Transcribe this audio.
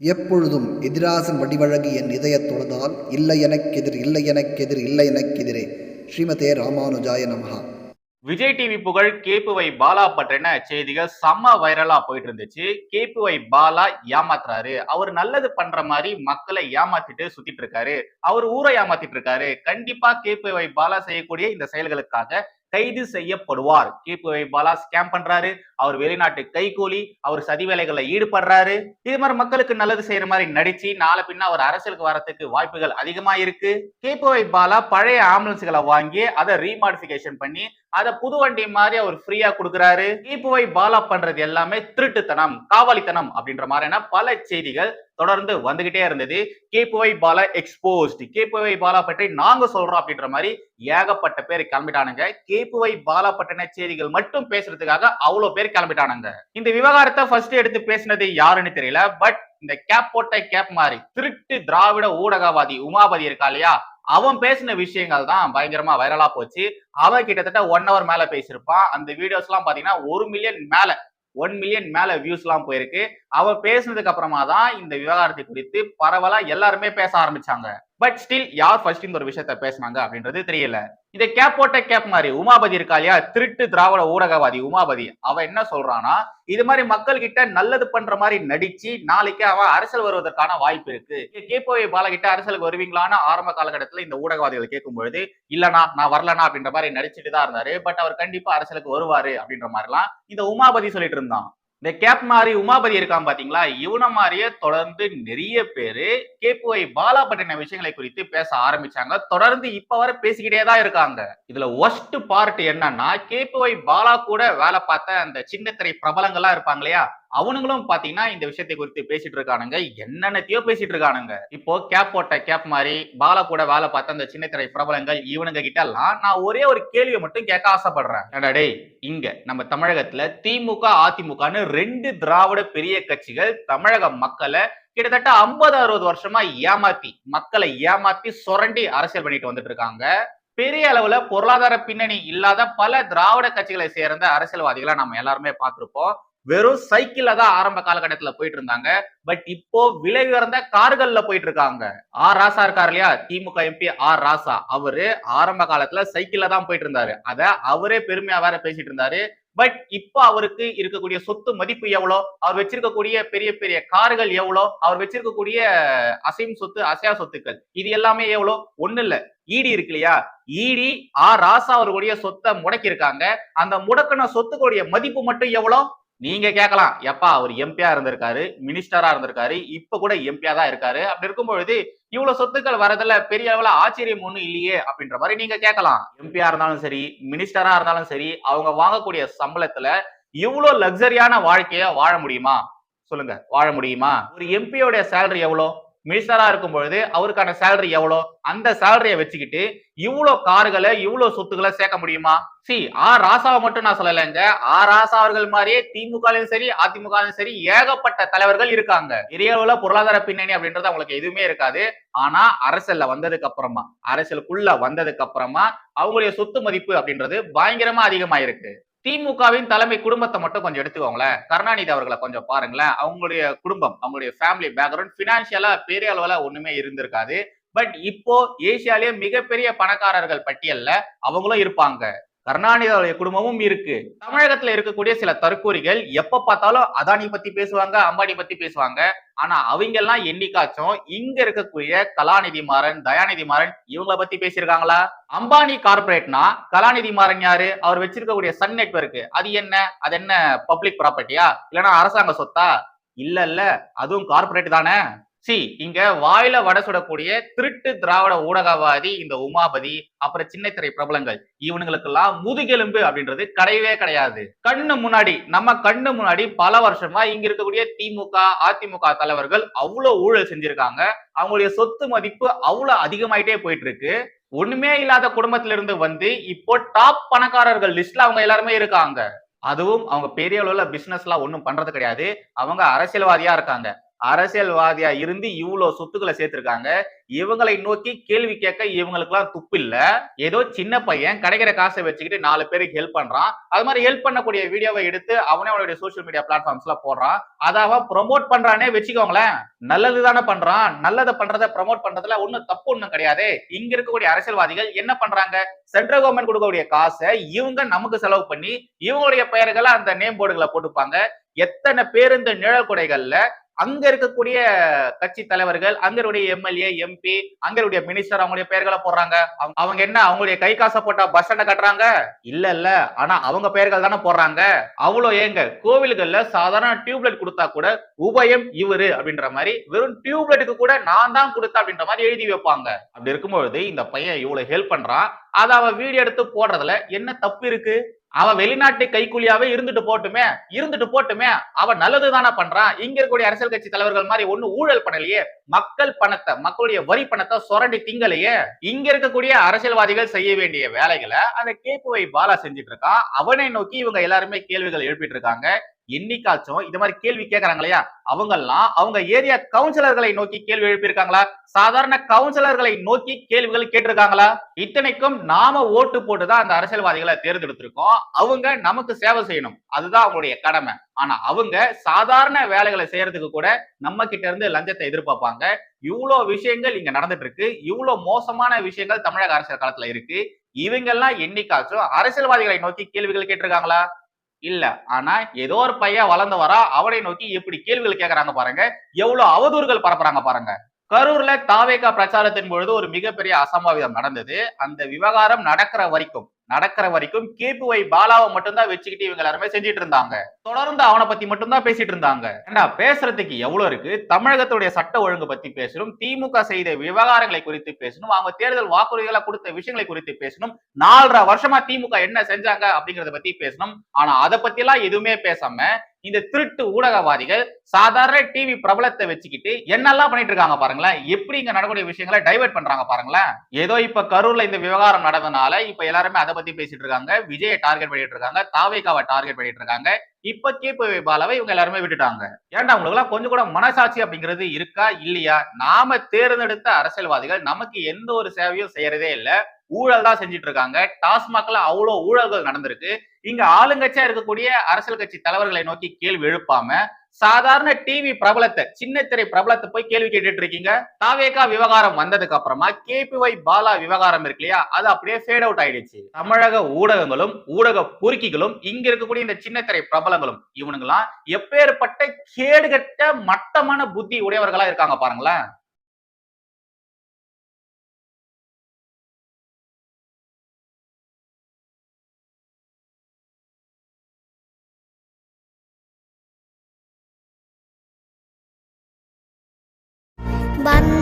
எப்பொழுதும் எதிராசன் வடிவழகு என் இதயத் தொழுதால் இல்லை எனக்கெதிர் இல்லை எனக்கெதிர் இல்லை எனக்கெதிரே ஸ்ரீமதே ராமானுஜாய நமகா விஜய் டிவி புகழ் கேப்புவை பாலா பற்றின செய்திகள் செம்ம வைரலா போயிட்டு இருந்துச்சு கேப்புவை பாலா ஏமாத்துறாரு. அவர் நல்லது பண்ற மாதிரி மக்களை ஏமாத்திட்டு சுத்திட்டு இருக்காரு அவர் ஊரை ஏமாத்திட்டு இருக்காரு கண்டிப்பா கேப்புவை பாலா செய்யக்கூடிய இந்த செயல்களுக்காக கைது செய்யப்படுவார். கேப்புவை பாலா ஸ்கேம் பண்றாரு. அவர் வெளிநாட்டு கைகூலி அவர் சதி வேலைகளில் ஈடுபடுறாரு. இது மாதிரி மக்களுக்கு நல்லது செய்யற மாதிரி நடிச்சு நாளை பின்ன அவர் அரசியலுக்கு வரத்துக்கு வாய்ப்புகள் அதிகமா இருக்கு. கேபோவை பாலா பழைய ஆம்புலன்ஸ்களை வாங்கி அதை ரீமாடிஃபிகேஷன் பண்ணி அதை புது வண்டி மாதிரி அவர் ஃப்ரீயா கொடுக்குறாரு. கேபோவை பாலா பண்றது எல்லாமே திருட்டுத்தனம் காவாலித்தனம் அப்படின்ற மாதிரியான பல செய்திகள் தொடர்ந்து வந்துகிட்டே இருந்தது. கேபோவை பாலா எக்ஸ்போஸ்ட் கேபோவை பாலா பற்றி நாங்க சொல்றோம் அப்படின்ற மாதிரி ஏகப்பட்ட பேர் கிளம்பிட்டானுங்க. கேபோவை பாலா பற்றின செய்திகள் மட்டும் பேசுறதுக்காக அவ்வளவு பேர் கிளம்பிட்டானுங்க. இந்த விவகாரத்தை ஃபர்ஸ்ட் எடுத்து பேசினது யாருன்னு தெரியல பட் இந்த கேப் போட்ட கேப் மாதிரி திருட்டு திராவிட ஊடகவாதி உமாபதி இருக்கா இல்லையா? அவன் பேசின விஷயங்கள் தான் பயங்கரமா வைரலா போச்சு. அவன் கிட்டத்தட்ட ஒன் ஹவர் மேல பேசியிருப்பான். அந்த வீடியோஸ் எல்லாம் பாத்தீங்கன்னா ஒரு மில்லியன் மேல ஒன் மில்லியன் மேல வியூஸ் எல்லாம் போயிருக்கு. அவ பேசுனதுக்கு அப்புறமா தான் இந்த விவகாரத்தை குறித்து பரவலா எல்லாருமே பேச ஆரம்பிச்சாங்க. பட் ஸ்டில் யார் ஃபர்ஸ்ட் இந்த ஒரு விஷயத்த பேசினாங்க அப்படின்றது தெரியல. இந்த கேப் போட்ட கேப் மாதிரி உமாபதி இருக்கா இல்லையா? திருட்டு திராவிட ஊடகவாதி உமாபதி. அவ என்ன சொல்றானா இது மாதிரி மக்கள் கிட்ட நல்லது பண்ற மாதிரி நடிச்சு நாளைக்கு அவன் அரசியல் வருவதற்கான வாய்ப்பு இருக்கு. கேபோவை பாலகிட்ட அரசியலுக்கு வருவீங்களான்னு ஆரம்ப காலகட்டத்துல இந்த ஊடகவாதிகள் கேட்கும் பொழுது இல்லனா நான் வரலனா அப்படின்ற மாதிரி நடிச்சுட்டு தான் இருந்தாரு. பட் அவர் கண்டிப்பா அரசியலுக்கு வருவாரு அப்படின்ற மாதிரிலாம் இந்த உமாபதி சொல்லிட்டு இருந்தான். இந்த கேப் மாதிரி உமாபதி இருக்கான் பாத்தீங்களா? இவனை மாதிரியே தொடர்ந்து நிறைய பேரு கேபிஒய் பாலா பற்றின விஷயங்களை குறித்து பேச ஆரம்பிச்சாங்க. தொடர்ந்து இப்ப வர பேசிக்கிட்டே தான் இருக்காங்க. இதுல ஒஸ்ட் பார்ட் என்னன்னா கேபிஒய் பாலா கூட வேலை பார்த்த அந்த சின்ன திரை பிரபலங்கள்லாம் இருப்பாங்க இல்லையா? அவனுங்களும் பாத்தீங்கன்னா இந்த விஷயத்தை குறித்து பேசிட்டு இருக்கானுங்க. என்னென்னத்தையோ பேசிட்டு இருக்கானுங்க. இப்போ கேப் போட்ட கேப் மாதிரி பாலா கூட வேலை பார்த்த அந்த சின்ன திரை பிரபலங்கள் இவனுங்க கிட்ட எல்லாம் நான் ஒரே ஒரு கேள்வியை மட்டும் கேட்க ஆசைப்படுறேன். ஏன்டா இங்க நம்ம தமிழகத்துல திமுக அதிமுகன்னு ரெண்டு திராவிட பெரிய கட்சிகள் தமிழக மக்களை கிட்டத்தட்ட ஐம்பது அறுபது வருஷமா ஏமாத்தி மக்களை ஏமாத்தி சுரண்டி அரசியல் பண்ணிட்டு வந்துட்டு இருக்காங்க. பெரிய அளவுல பொருளாதார பின்னணி இல்லாத பல திராவிட கட்சிகளை சேர்ந்த அரசியல்வாதிகளை நம்ம எல்லாருமே பார்த்திருப்போம். வெறும் சைக்கிள்ல தான் ஆரம்ப காலகட்டத்துல போயிட்டு இருந்தாங்க பட் இப்போ விலை உயர்ந்த கார்கள்ல போயிட்டு இருக்காங்க ஆர் ராசா இருக்காரு இல்லையா? DMK MP R Raja. அவரு ஆரம்ப காலத்துல சைக்கிள்ல தான் போயிட்டு இருந்தாரு அத அவரே பெருமையா வேற பேசிட்டு இருந்தாரு. பட் இப்போ அவருக்கு இருக்கக்கூடிய சொத்து மதிப்பு எவ்வளோ? அவர் வச்சிருக்கக்கூடிய பெரிய பெரிய கார்கள் எவ்வளோ? அவர் வச்சிருக்கக்கூடிய அசையும் சொத்து அசையா சொத்துக்கள் இது எல்லாமே எவ்வளோ? ஒண்ணு இல்ல. ஈடி இருக்கு இல்லையா? ஈடி ஆர் ராசா அவர்களுடைய சொத்தை முடக்கியிருக்காங்க. அந்த முடக்கின சொத்துக்களுடைய மதிப்பு மட்டும் எவ்வளோ? நீங்க கேட்கலாம் எப்பா அவர் எம்பியா இருந்திருக்காரு மினிஸ்டரா இருந்திருக்காரு இப்ப கூட எம்பியா தான் இருக்காரு. அப்படி இருக்கும் பொழுது இவ்வளவு சொத்துக்கள் வரதுல பெரிய அளவுல ஆச்சரியம் ஒண்ணும் இல்லையே அப்படின்ற மாதிரி நீங்க கேட்கலாம். எம்பியா இருந்தாலும் சரி மினிஸ்டரா இருந்தாலும் சரி அவங்க வாங்கக்கூடிய சம்பளத்துல இவ்வளவு லக்ஸரியான வாழ்க்கைய வாழ முடியுமா? சொல்லுங்க வாழ முடியுமா? ஒரு எம்பியோட சேலரி எவ்வளோ? மினிஸ்டரா இருக்கும் பொழுது அவருக்கான சேலரி எவ்வளோ? அந்த சேலரியை வச்சுக்கிட்டு இவ்வளோ கார்களை இவ்வளோ சொத்துக்களை சேர்க்க முடியுமா? சி ஆர் ராசாவை மட்டும் நான் சொல்லலைங்க ஆர் ராசா அவர்கள் மாதிரியே திமுகலையும் சரி அதிமுகலையும் சரி ஏகப்பட்ட தலைவர்கள் இருக்காங்க. பெரிய அளவுல பொருளாதார பின்னணி அப்படின்றது அவங்களுக்கு எதுவுமே இருக்காது. ஆனா அரசியல்ல வந்ததுக்கு அப்புறமா அரசியலுக்குள்ள வந்ததுக்கு அப்புறமா அவங்களுடைய சொத்து மதிப்பு அப்படின்றது பயங்கரமா அதிகமாயிருக்கு. திமுகவின் தலைமை குடும்பத்தை மட்டும் கொஞ்சம் எடுத்துக்கோங்களேன். கருணாநிதி அவர்களை கொஞ்சம் பாருங்களேன். அவங்களுடைய குடும்பம் அவங்களுடைய ஃபேமிலி பேக்ரவுண்ட் பினான்சியலா பெரிய அளவுல ஒண்ணுமே இருந்திருக்காது. பட் இப்போ ஏசியாலேயே மிகப்பெரிய பணக்காரர்கள் பட்டியல்ல அவங்களும் இருப்பாங்க. கருணாநிதியோடைய குடும்பமும் இருக்கு. தமிழகத்துல இருக்கக்கூடிய சில தற்கூரிகள் எப்ப பார்த்தாலும் அதானி பத்தி பேசுவாங்க அம்பானி பத்தி பேசுவாங்க. ஆனா அவங்க எல்லாம் என்னைக்காச்சும் இங்க இருக்கக்கூடிய கலாநிதி மாறன் தயாநிதி மாறன் இவங்கள பத்தி பேசியிருக்காங்களா? அம்பானி கார்பரேட்னா கலாநிதி மாறன் யாரு? அவர் வச்சிருக்கக்கூடிய சன் நெட்வொர்க் அது என்ன? அது என்ன பப்ளிக் ப்ராப்பர்ட்டியா? இல்லைன்னா அரசாங்க சொத்தா? இல்ல இல்ல அதுவும் கார்பரேட் தானே? சி இங்க வாயில வட சுடக்கூடிய திருட்டு திராவிட ஊடகவாதி இந்த உமாபதி அப்புறம் சின்ன திரை பிரபலங்கள் இவனுங்களுக்கெல்லாம் முதுகெலும்பு அப்படின்றது கிடையவே கிடையாது. கண்ணு முன்னாடி நம்ம கண்ணு முன்னாடி பல வருஷமா இங்க இருக்கக்கூடிய திமுக அதிமுக தலைவர்கள் அவ்வளவு ஊழல் செஞ்சிருக்காங்க. அவங்களுடைய சொத்து மதிப்பு அவ்வளவு அதிகமாயிட்டே போயிட்டு இருக்கு ஒண்ணுமே இல்லாத குடும்பத்தில இருந்து வந்து இப்போ டாப் பணக்காரர்கள் லிஸ்ட்ல அவங்க எல்லாருமே இருக்காங்க. அதுவும் அவங்க பெரிய அளவுல பிசினஸ் எல்லாம் ஒன்றும் பண்றது கிடையாது. அவங்க அரசியல்வாதியா இருக்காங்க. அரசியல்வாதியா இருந்து இவ்வளவு சொத்துக்களை சேர்த்திருக்காங்க. இவங்களை நோக்கி கேள்வி கேட்க இவங்களுக்கு எல்லாம் துப்பு இல்ல. ஏதோ சின்ன பையன் கிடைக்கிற காசை வச்சுக்கிட்டு நாலு பேருக்கு ஹெல்ப் பண்றான். அது மாதிரி ஹெல்ப் பண்ணக்கூடிய வீடியோவை எடுத்து அவனே அவனுடைய சோஷியல் மீடியா பிளாட்ஃபார்ம்ஸ்ல போடுறான். அதாவ ப்ரொமோட் பண்றானே வச்சுக்கோங்களேன். நல்லது தானே பண்றான். நல்லதை பண்றதை ப்ரமோட் பண்றதுல ஒன்றும் தப்பு ஒன்றும் கிடையாது. இங்க இருக்கக்கூடிய அரசியல்வாதிகள் என்ன பண்றாங்க? சென்ட்ரல் கவர்மெண்ட் கொடுக்கக்கூடிய காசை இவங்க நமக்கு செலவு பண்ணி இவங்களுடைய பெயர்களை அந்த நேம் போர்டுகளை போட்டுப்பாங்க. எத்தனை பேர் இந்த நிழல் கொடைகள்ல அங்க இருக்கக்கூடிய கட்சி தலைவர்கள் அங்க எம்எல்ஏ எம்பி அங்க மினிஸ்டர் அவங்களுடைய பெயர்களை போடுறாங்க. அவங்க- அவங்க என்ன அவங்களுடைய கை காசை போட்டா பஸ் ஸ்டாண்ட கட்டுறாங்க? இல்ல இல்ல. ஆனா அவங்க பெயர்கள் தானே போடுறாங்க? அவ்வளவு ஏங்க. கோவில்கள்ல சாதாரண டியூப்லைட் கொடுத்தா கூட உபயம் இவரு அப்படின்ற மாதிரி வெறும் டியூப்லைட்டுக்கு கூட நான் தான் கொடுத்தேன் அப்படின்ற மாதிரி எழுதி வைப்பாங்க. அப்படி இருக்கும்பொழுது இந்த பையன் இவ்வளவு ஹெல்ப் பண்றான். அதை அவன் வீடியோ எடுத்து போடுறதுல என்ன தப்பு இருக்கு? அவன் வெளிநாட்டு கைக்கூலியாவே இருந்துட்டு போட்டுமே இருந்துட்டு போட்டுமே அவன் நல்லது தானே பண்றான். இங்க இருக்கக்கூடிய அரசியல் கட்சி தலைவர்கள் மாதிரி ஒண்ணு ஊழல் பண்ணலையே மக்கள் பணத்தை மக்களுடைய வரி பணத்தை சுரண்டி திங்கலையே இங்க இருக்கக்கூடிய அரசியல்வாதிகள் செய்ய வேண்டிய வேலைகளை அந்த கேப்புவை பாலா செஞ்சுட்டு இருக்கான். அவனை நோக்கி இவங்க எல்லாருமே கேள்விகள் எழுப்பிட்டு இருக்காங்க. என்னைக்காச்சும் இது மாதிரி கேள்வி கேட்கறாங்க இல்லையா? அவங்க எல்லாம் அவங்க ஏரியா கவுன்சிலர்களை நோக்கி கேள்வி எழுப்பியிருக்காங்களா? சாதாரண கவுன்சிலர்களை நோக்கி கேள்விகள் கேட்டிருக்காங்களா? இத்தனைக்கும் நாம ஓட்டு போட்டுதான் அந்த அரசியல்வாதிகளை தேர்ந்தெடுத்திருக்கோம். அவங்க நமக்கு சேவை செய்யணும். அதுதான் அவங்களுடைய கடமை. ஆனா அவங்க சாதாரண வேலைகளை செய்யறதுக்கு கூட நம்ம கிட்ட இருந்து லஞ்சத்தை எதிர்பார்ப்பாங்க. இவ்வளோ விஷயங்கள் இங்க நடந்துட்டு இருக்கு இவ்வளோ மோசமான விஷயங்கள் தமிழக அரசியல் காலத்துல இருக்கு. இவங்கெல்லாம் என்னைக்காச்சும் அரசியல்வாதிகளை நோக்கி கேள்விகள் கேட்டிருக்காங்களா? இல்ல. ஆனா ஏதோ ஒரு பையன் வளர்ந்து வரா அவனை நோக்கி எப்படி கேள்விகள் கேட்கறாங்க பாருங்க. எவ்வளவு அவதூறுகள் பரப்புறாங்க பாருங்க. கரூர்ல தாவேகா பிரச்சாரத்தின் பொழுது ஒரு மிகப்பெரிய அசம்பாவிதம் நடந்தது. அந்த விவகாரம் நடக்கிற வரைக்கும் நடக்கிற வரைக்கும் கேபுவை பாலாவை மட்டும்தான் வச்சுக்கிட்டு இவங்க எல்லாருமே செஞ்சுட்டு இருந்தாங்க. தொடர்ந்து அவனை பத்தி மட்டும்தான் பேசிட்டு இருந்தாங்க. ஏண்டா பேசுறதுக்கு எவ்வளவு இருக்கு? தமிழகத்துடைய சட்ட ஒழுங்கு பத்தி பேசணும் திமுக செய்த விவகாரங்களை குறித்து பேசணும் அவங்க தேர்தல் வாக்குறுதிகளை கொடுத்த விஷயங்களை குறித்து பேசணும் நாலரை வருஷமா திமுக என்ன செஞ்சாங்க அப்படிங்கறத பத்தி பேசணும். ஆனா அதை பத்தி எல்லாம் எதுவுமே பேசாம இந்த திருட்டு ஊடகவாதிகள் சாதாரண டிவி பிரபலத்தை வச்சுக்கிட்டு என்னெல்லாம் பண்ணிட்டு இருக்காங்க பாருங்களேன்? எப்படி இங்க நடக்கூடிய விஷயங்களை டைவர்ட் பண்றாங்க பாருங்களேன்? ஏதோ இப்ப கரூர்ல இந்த விவகாரம் நடந்தனால இப்ப எல்லாருமே அதை பத்தி பேசிட்டு இருக்காங்க. விஜயை டார்கெட் பண்ணிட்டு இருக்காங்க. தாவேகாவை டார்கெட் பண்ணிட்டு இருக்காங்க. இப்ப கேபி பாலாவை இவங்க எல்லாருமே விட்டுட்டாங்க. ஏன்டா உங்களுக்கு எல்லாம் கொஞ்சம் கூட மனசாட்சி அப்படிங்கிறது இருக்கா? இல்லையா? நாம தேர்ந்தெடுத்த அரசியல்வாதிகள் நமக்கு எந்த ஒரு சேவையும் செய்யறதே இல்லை. ஊழல் தான் செஞ்சுட்டு இருக்காங்க டாஸ்மாக்ல அவ்வளோ ஊழல்கள் நடந்திருக்கு. இங்க ஆளுங்கட்சியா இருக்கக்கூடிய அரசியல் கட்சி தலைவர்களை நோக்கி கேள்வி எழுப்பாம சாதாரண டிவி பிரபலத்தை சின்ன திரை பிரபலத்தை போய் கேள்வி கேட்டுட்டு இருக்கீங்க தாவேகா விவகாரம் வந்ததுக்கு அப்புறமா கேபிஒய் பாலா விவகாரம் இருக்கு இல்லையா? அது அப்படியே ஃபேட் அவுட் ஆயிடுச்சு. தமிழக ஊடகங்களும் ஊடக பொறுக்கிகளும் இங்க இருக்கக்கூடிய இந்த சின்ன திரை பிரபலங்களும் இவனுங்களாம் எப்பேற்பட்ட கேடுகட்ட மட்டமான புத்தி உடையவர்களா இருக்காங்க பாருங்களேன். one